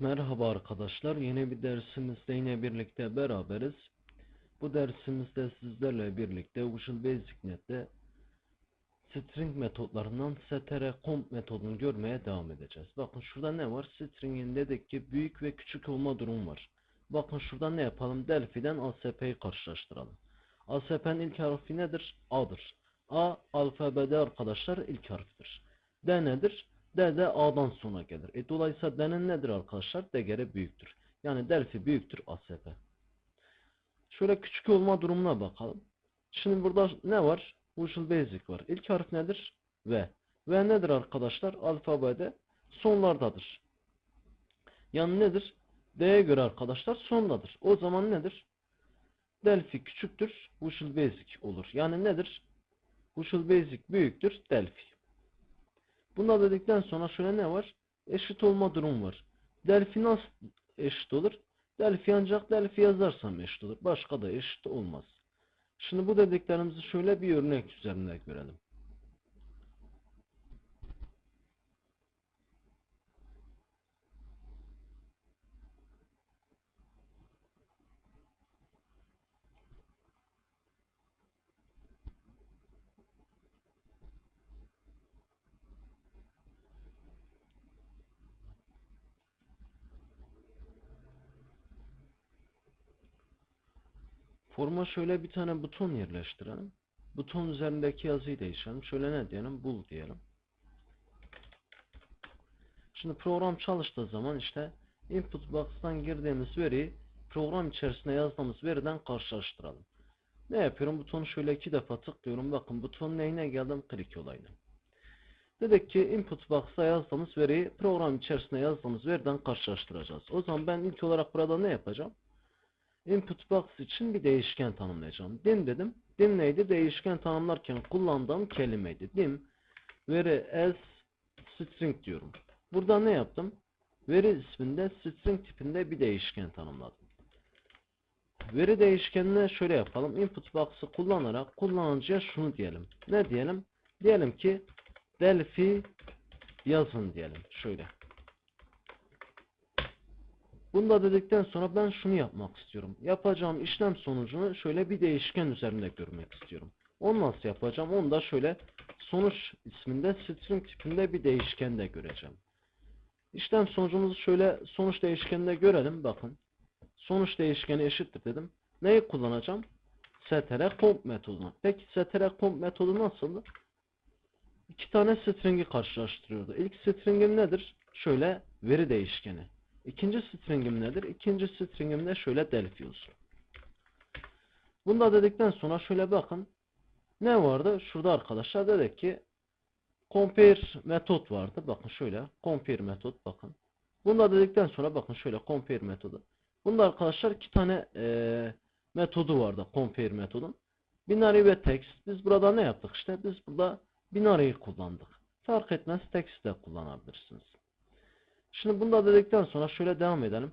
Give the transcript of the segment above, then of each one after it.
Merhaba arkadaşlar. Yeni bir dersimizde yine birlikte beraberiz. Bu dersimizde sizlerle birlikte Visual Basic string metotlarından strcomp metodunu görmeye devam edeceğiz. Bakın şurada ne var? String'in dedik ki büyük ve küçük olma durumu var. Bakın şurada ne yapalım? Delphi'den ASP'yi karşılaştıralım. ASP'nin ilk harfi nedir? A'dır. A alfabede arkadaşlar ilk harfidir. D nedir? D de A'dan sonra gelir. E, dolayısıyla D'nin nedir arkadaşlar? Değeri büyüktür. Yani Delphi büyüktür ASP. Şöyle küçük olma durumuna bakalım. Şimdi burada ne var? Visual Basic var. İlk harf nedir? V. V nedir arkadaşlar? Alfabede sonlardadır. Yani nedir? D'ye göre arkadaşlar sondadır. O zaman nedir? Delphi küçüktür. Visual Basic olur. Yani nedir? Visual Basic büyüktür. Delphi. Bunda dedikten sonra şöyle ne var? Eşit olma durum var. Delphi nasıl eşit olur? Delphi ancak Delphi yazarsam eşit olur. Başka da eşit olmaz. Şimdi bu dediklerimizi şöyle bir örnek üzerinde görelim. Forma şöyle bir tane buton yerleştirelim. Buton üzerindeki yazıyı değiştirelim. Şöyle ne diyelim? Bul diyelim. Şimdi program çalıştığı zaman işte input box'tan girdiğimiz veriyi program içerisinde yazdığımız veriden karşılaştıralım. Ne yapıyorum? Butonu şöyle iki defa tıklıyorum. Bakın buton neyine geldim? Click olayına. Dedik ki input box'a yazdığımız veriyi program içerisinde yazdığımız veriden karşılaştıracağız. O zaman ben ilk olarak burada ne yapacağım? Input box için bir değişken tanımlayacağım. Dim dedim. Dim neydi? Değişken tanımlarken kullandığım kelimeydi. Dim veri as string diyorum. Burada ne yaptım? Veri isminde string tipinde bir değişken tanımladım. Veri değişkenine şöyle yapalım. Input box'ı kullanarak kullanıcıya şunu diyelim. Ne diyelim? Diyelim ki Delphi yazın diyelim. Şöyle. Bunu da dedikten sonra ben şunu yapmak istiyorum. Yapacağım işlem sonucunu şöyle bir değişken üzerinde görmek istiyorum. Onu nasıl yapacağım? Onu da şöyle sonuç isminde string tipinde bir değişkende göreceğim. İşlem sonucumuzu şöyle sonuç değişkeninde görelim. Bakın. Sonuç değişkeni eşittir dedim. Neyi kullanacağım? strcomp metodunu. Peki strcomp metodu nasıl? İki tane string'i karşılaştırıyordu. İlk string'im nedir? Şöyle veri değişkeni. İkinci string'im nedir? İkinci string'im de şöyle Delphi olsun. Bunu dedikten sonra şöyle bakın. Ne vardı? Şurada arkadaşlar dedik ki compare metot vardı. Bakın şöyle compare metot bakın. Bunu da dedikten sonra bakın şöyle compare metodu. Bunda arkadaşlar iki tane e, metodu vardı compare metodun. Binary ve text. Biz burada ne yaptık işte? Biz burada binary'yi kullandık. Fark etmez text de kullanabilirsiniz. Şimdi bunu da dedikten sonra şöyle devam edelim.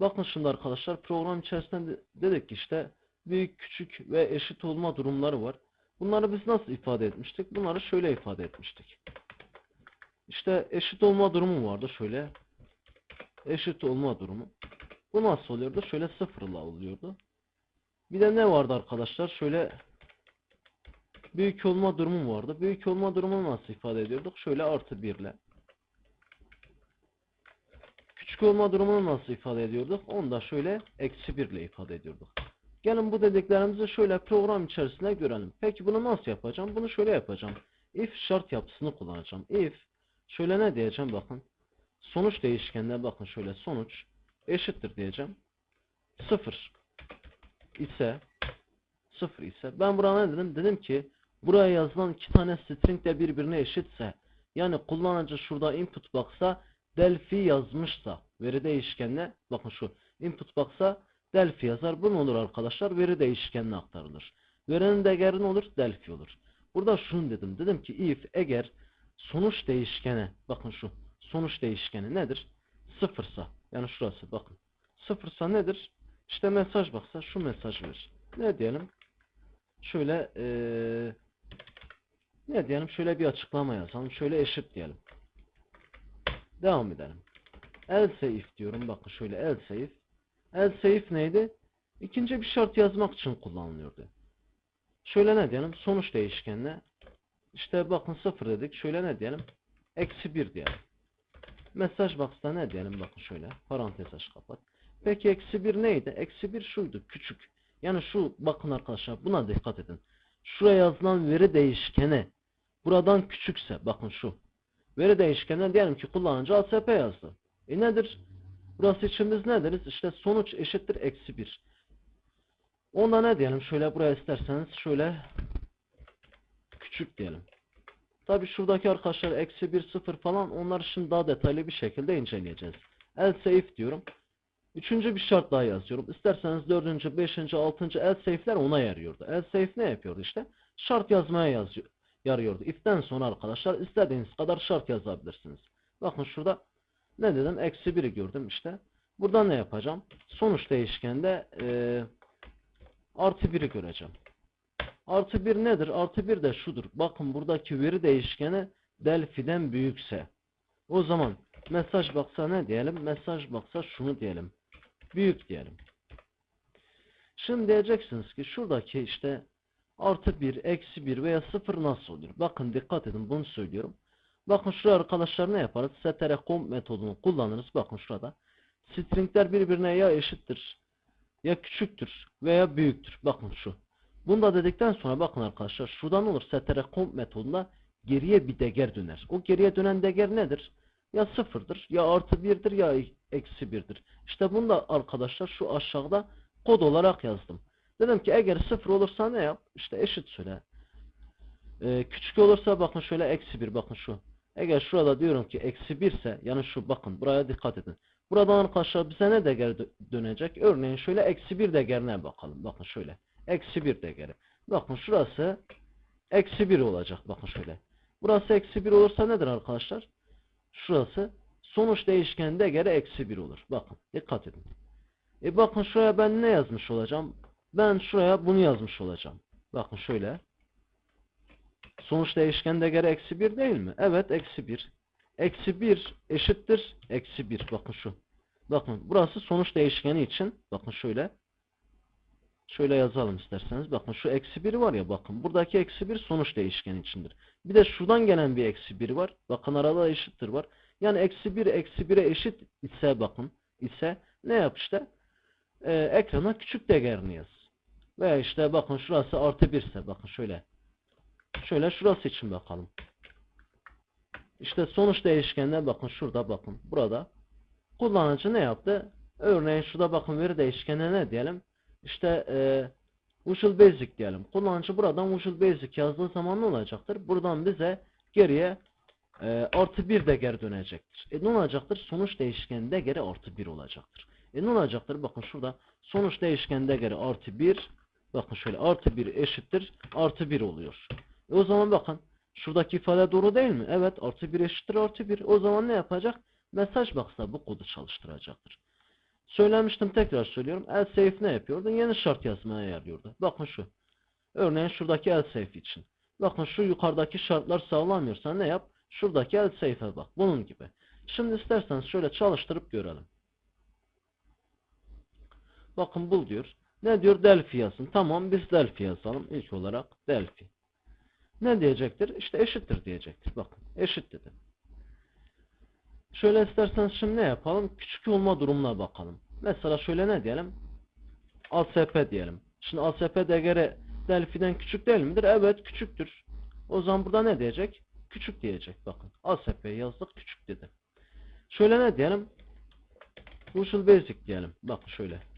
Bakın şimdi arkadaşlar program içerisinde de- dedik ki işte büyük, küçük ve eşit olma durumları var. Bunları biz nasıl ifade etmiştik? Bunları şöyle ifade etmiştik. İşte eşit olma durumu vardı şöyle. Eşit olma durumu. Bu nasıl oluyordu? Şöyle sıfırla oluyordu. Bir de ne vardı arkadaşlar? Şöyle büyük olma durumu vardı. Büyük olma durumunu nasıl ifade ediyorduk? Şöyle artı birle. Küçük olma durumunu nasıl ifade ediyorduk? Onu da şöyle eksi 1 ile ifade ediyorduk. Gelin bu dediklerimizi şöyle program içerisinde görelim. Peki bunu nasıl yapacağım? Bunu şöyle yapacağım. If şart yapısını kullanacağım. If şöyle ne diyeceğim bakın. Sonuç değişkenine bakın şöyle sonuç eşittir diyeceğim. 0 ise 0 ise ben buraya ne dedim? Dedim ki buraya yazılan iki tane string de birbirine eşitse yani kullanıcı şurada input box'a Delphi yazmışsa veri değişkenine bakın şu input box'a Delphi yazar. Bu ne olur arkadaşlar? Veri değişkenine aktarılır. Verinin değeri ne olur? Delphi olur. Burada şunu dedim. Dedim ki if eğer sonuç değişkeni bakın şu sonuç değişkeni nedir? Sıfırsa yani şurası bakın. Sıfırsa nedir? İşte mesaj baksa şu mesaj verir. Ne diyelim? Şöyle eee ne diyelim? Şöyle bir açıklama yazalım. Şöyle eşit diyelim. Devam edelim. else if diyorum. Bakın şöyle else if. Else if neydi? İkinci bir şart yazmak için kullanılıyordu. Şöyle ne diyelim? Sonuç değişkenine işte bakın sıfır dedik. Şöyle ne diyelim? Eksi bir diyelim. Mesaj box'ta ne diyelim? Bakın şöyle. Parantez aç kapat. Peki eksi bir neydi? Eksi bir şuydu. Küçük. Yani şu bakın arkadaşlar buna dikkat edin. Şuraya yazılan veri değişkeni buradan küçükse bakın şu. Veri değişkenine diyelim ki kullanıcı ASP yazdı. E nedir? Burası için biz ne deriz? İşte sonuç eşittir eksi bir. Onda ne diyelim? Şöyle buraya isterseniz şöyle küçük diyelim. Tabi şuradaki arkadaşlar eksi 1 0 falan onları şimdi daha detaylı bir şekilde inceleyeceğiz. Else if diyorum. Üçüncü bir şart daha yazıyorum. İsterseniz dördüncü, beşinci, altıncı else if'ler ona yarıyordu. Else if ne yapıyordu işte? Şart yazmaya yazıyor, yarıyordu. If'ten sonra arkadaşlar istediğiniz kadar şart yazabilirsiniz. Bakın şurada ne dedim? Eksi 1'i gördüm işte. Burada ne yapacağım? Sonuç değişkende eee artı 1'i göreceğim. Artı 1 nedir? Artı 1 de şudur. Bakın buradaki veri değişkeni Delphi'den büyükse. O zaman mesaj baksa ne diyelim? Mesaj baksa şunu diyelim. Büyük diyelim. Şimdi diyeceksiniz ki şuradaki işte artı 1, eksi 1 veya 0 nasıl oluyor? Bakın dikkat edin bunu söylüyorum. Bakın şuraya arkadaşlar ne yaparız? Ctrl metodunu kullanırız. Bakın şurada. Stringler birbirine ya eşittir ya küçüktür veya büyüktür. Bakın şu. Bunu da dedikten sonra bakın arkadaşlar şuradan olur ctrl metodunda geriye bir değer döner. O geriye dönen değer nedir? Ya sıfırdır ya artı birdir ya eksi birdir. İşte bunu da arkadaşlar şu aşağıda kod olarak yazdım. Dedim ki eğer sıfır olursa ne yap? İşte eşit söyle. Ee, küçük olursa bakın şöyle eksi bir bakın şu. Eğer şurada diyorum ki eksi bir ise yani şu bakın buraya dikkat edin. Buradan arkadaşlar bize ne değer dönecek? Örneğin şöyle eksi bir değerine bakalım. Bakın şöyle. Eksi bir değeri. Bakın şurası eksi bir olacak. Bakın şöyle. Burası eksi bir olursa nedir arkadaşlar? Şurası sonuç değişken değeri eksi bir olur. Bakın dikkat edin. E bakın şuraya ben ne yazmış olacağım? Ben şuraya bunu yazmış olacağım. Bakın şöyle. Sonuç değişken değeri eksi bir değil mi? Evet eksi bir. Eksi bir eşittir. Eksi bir. Bakın şu. Bakın burası sonuç değişkeni için. Bakın şöyle. Şöyle yazalım isterseniz. Bakın şu eksi 1 var ya bakın. Buradaki eksi 1 sonuç değişkeni içindir. Bir de şuradan gelen bir eksi 1 var. Bakın arada eşittir var. Yani eksi 1 eksi 1'e eşit ise bakın ise ne yap işte? Ee, ekrana küçük değerini yaz. Veya işte bakın şurası artı 1 ise bakın şöyle. Şöyle şurası için bakalım. İşte sonuç değişkenine bakın şurada bakın. Burada kullanıcı ne yaptı? Örneğin şurada bakın veri değişkenine ne diyelim? İşte e, Visual Basic diyelim. Kullanıcı buradan Visual Basic yazdığı zaman ne olacaktır? Buradan bize geriye e, artı 1 de geri dönecektir. E ne olacaktır? Sonuç değişkeninde geri artı 1 olacaktır. E ne olacaktır? Bakın şurada sonuç değişkeninde geri artı 1 bakın şöyle artı 1 eşittir artı 1 oluyor. E o zaman bakın şuradaki ifade doğru değil mi? Evet artı 1 eşittir artı 1. O zaman ne yapacak? Mesaj box'ta bu kodu çalıştıracaktır. Söylemiştim tekrar söylüyorum. Else if ne yapıyordu? Yeni şart yazmaya yarıyordu. Bakın şu. Örneğin şuradaki else if için. Bakın şu yukarıdaki şartlar sağlamıyorsa ne yap? Şuradaki else if'e bak. Bunun gibi. Şimdi isterseniz şöyle çalıştırıp görelim. Bakın bul diyor. Ne diyor? Delphi yazın. Tamam biz Delphi yazalım. İlk olarak Delphi. Ne diyecektir? İşte eşittir diyecektir. Bakın eşit dedim. Şöyle isterseniz şimdi ne yapalım? Küçük olma durumuna bakalım. Mesela şöyle ne diyelim? ASP diyelim. Şimdi ASP değeri Delphi'den küçük değil midir? Evet küçüktür. O zaman burada ne diyecek? Küçük diyecek. Bakın ASP yazdık küçük dedi. Şöyle ne diyelim? Visual Basic diyelim. Bakın şöyle.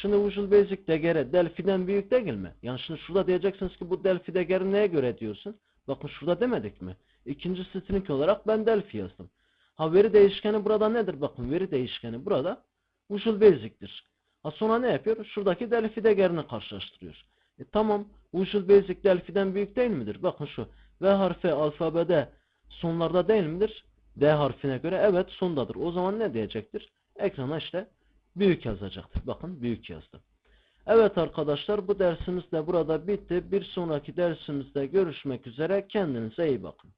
Şimdi Visual Basic değeri Delphi'den büyük değil mi? Yani şimdi şurada diyeceksiniz ki bu Delphi değeri neye göre diyorsun? Bakın şurada demedik mi? İkinci string olarak ben Delphi yazdım. Ha veri değişkeni burada nedir? Bakın veri değişkeni burada Visual Basic'tir. Ha sonra ne yapıyor? Şuradaki Delphi değerini karşılaştırıyor. E tamam Visual Basic Delphi'den büyük değil midir? Bakın şu V harfi alfabede sonlarda değil midir? D harfine göre evet sondadır. O zaman ne diyecektir? Ekrana işte büyük yazacaktır. Bakın büyük yazdı. Evet arkadaşlar bu dersimiz de burada bitti. Bir sonraki dersimizde görüşmek üzere. Kendinize iyi bakın.